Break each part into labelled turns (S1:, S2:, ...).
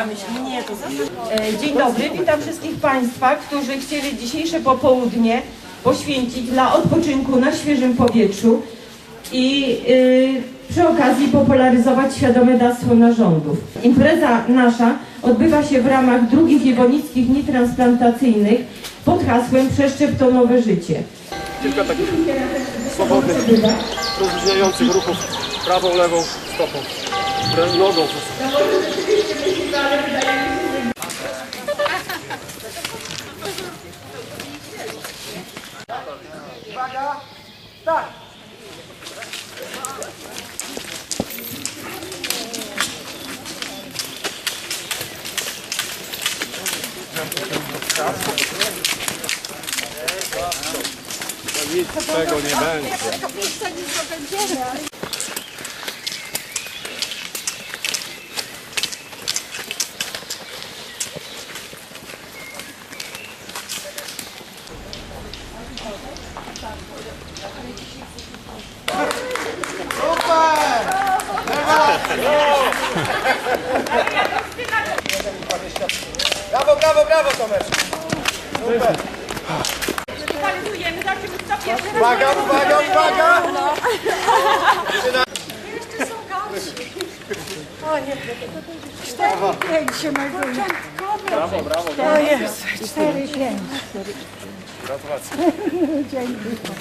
S1: E, Dzień dobry, witam wszystkich Państwa, którzy chcieli dzisiejsze popołudnie poświęcić dla odpoczynku na świeżym powietrzu i y, przy okazji popularyzować świadome dawstwo narządów. Impreza nasza odbywa się w ramach drugich Iwonickich Dni Transplantacyjnych pod hasłem Przeszczep to nowe życie.
S2: kilka takich swobodnych, rozluźniających ruchów prawą, lewą stopą, nogą. Nic z tego nie będzie.
S3: Brawo, brawo, brawo Tomek! Uwaga, uwaga, uwaga!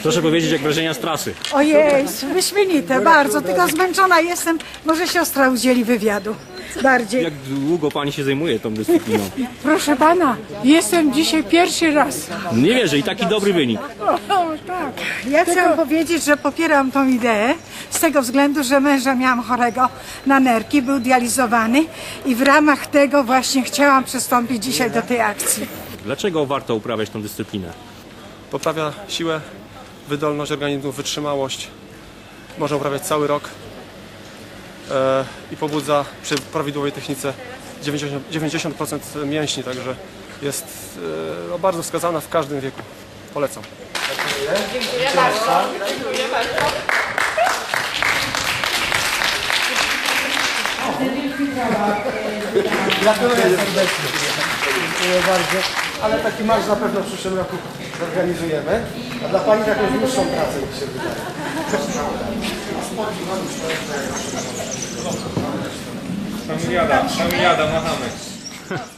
S4: Proszę powiedzieć, jak wrażenia z trasy.
S5: Ojej, wyśmienite, bardzo, tylko zmęczona jestem. Może siostra udzieli wywiadu. Bardziej.
S4: Jak długo pani się zajmuje tą dyscypliną?
S5: Proszę pana, jestem dzisiaj pierwszy raz.
S4: Nie wierzę i taki dobry wynik.
S5: Ja chcę powiedzieć, że popieram tą ideę z tego względu, że męża miałam chorego na nerki, był dializowany i w ramach tego właśnie chciałam przystąpić dzisiaj do tej akcji.
S4: Dlaczego warto uprawiać tą dyscyplinę?
S2: Poprawia siłę, wydolność organizmu, wytrzymałość. Można uprawiać cały rok i pobudza przy prawidłowej technice 90%, 90% mięśni, także jest e, no, bardzo wskazana w każdym wieku. Polecam.
S3: Gratuluję serdecznie. Dziękuję bardzo. Ale taki marsz na pewno w przyszłym roku zorganizujemy. A dla Pani jakąś dłuższą pracę mi się wydaje.
S6: Familiada, familiada, machamy.